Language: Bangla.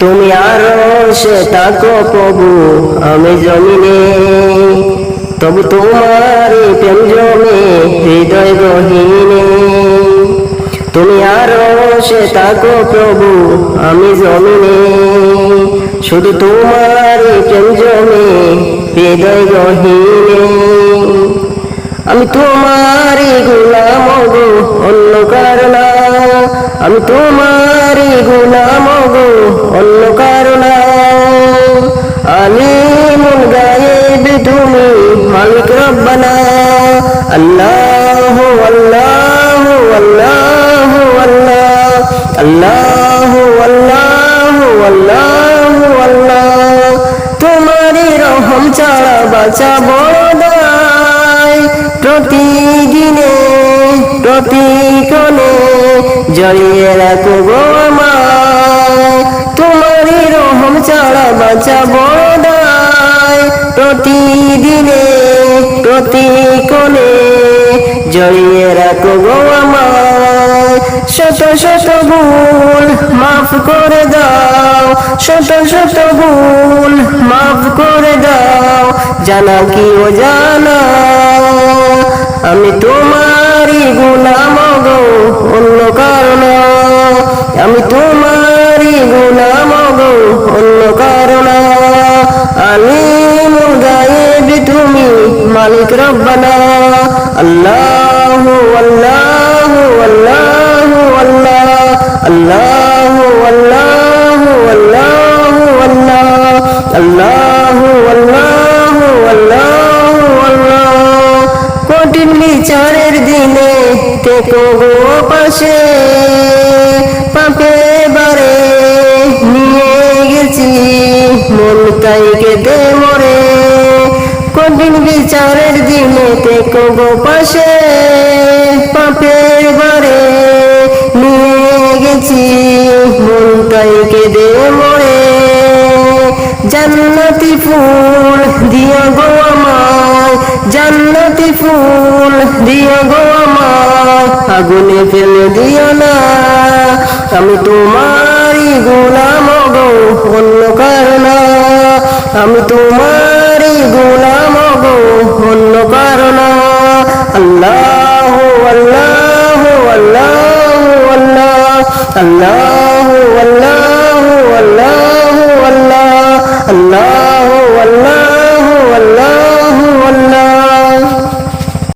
তুমি আরও সে তাকো প্রভু, আমি জমিনে। তবু তোমার প্রেম জমে, হৃদয় গহীনে। তুমি আরও সে তাকো প্রভু, আমি জমিনে। শুধু তোমার প্রেম জমে, হৃদয় গহীনে। আমি তোমারই গুলাম অন্য কারণা আমি তোমারই গুলাম গো, অন্য কারণা। আলিমুল গায়েব, তুমি মালিক রব্বানা। আল্লাহ আল্লাহ আল্লাহ আল্লাহ। আল্লাহ আল্লাহ আল্লাহ আল্লাহ। তোমারই রহম ছাড়া বাঁচাবো দায় প্রতিদিনে, প্রতিক্ষণে জড়িয়ে রাখো গো আমায় তোমারই রহম ছাড়া বাঁচাবো দায়। প্রতিদিনে প্রতিক্ষণে জড়িয়ে রাখো গো আমায়। শত শত ভুল মাফ করে দাও। শত শত ভুল মাফ করে দাও। জানা কি ও জানা আমি তোমারই গুলাম গো অন্য কারণ আমি তোমারই গুলাম গো অন্য কারণ আমি গায়েব তুমি মালিক রব্বানা আল্লাহ আল্লাহ আল্লাহ আল্লাহ আল্লাহ আল্লাহ আল্লাহ আল্লাহ আল্লাহ আল্লাহ আল্লাহ বিচারের দিনে টেকো গো পাশে, পাপে বারে নিয়ে গেছি মন তাই কেটে মরে। কঠিন বিচারের দিনে টেকো গো পাশে পাপের বারে নিয়ে গেছি মন তাই কেটে মরে। জান্নাতি ফুল দিয়া গো আমায়, জান্নাতি ফুল দিয়া গো আমায় আগুনে ফেলে দিও না। আমি তোমারই গোলাম গো, অন্য কারণ আমি তোমারই গোলাম গো, অন্য কারণ আল্লাহ আল্লাহ আল্লাহ আল্লাহ আল্লাহ আল্লাহ আল্লাহ আল্লাহ আল্লাহ।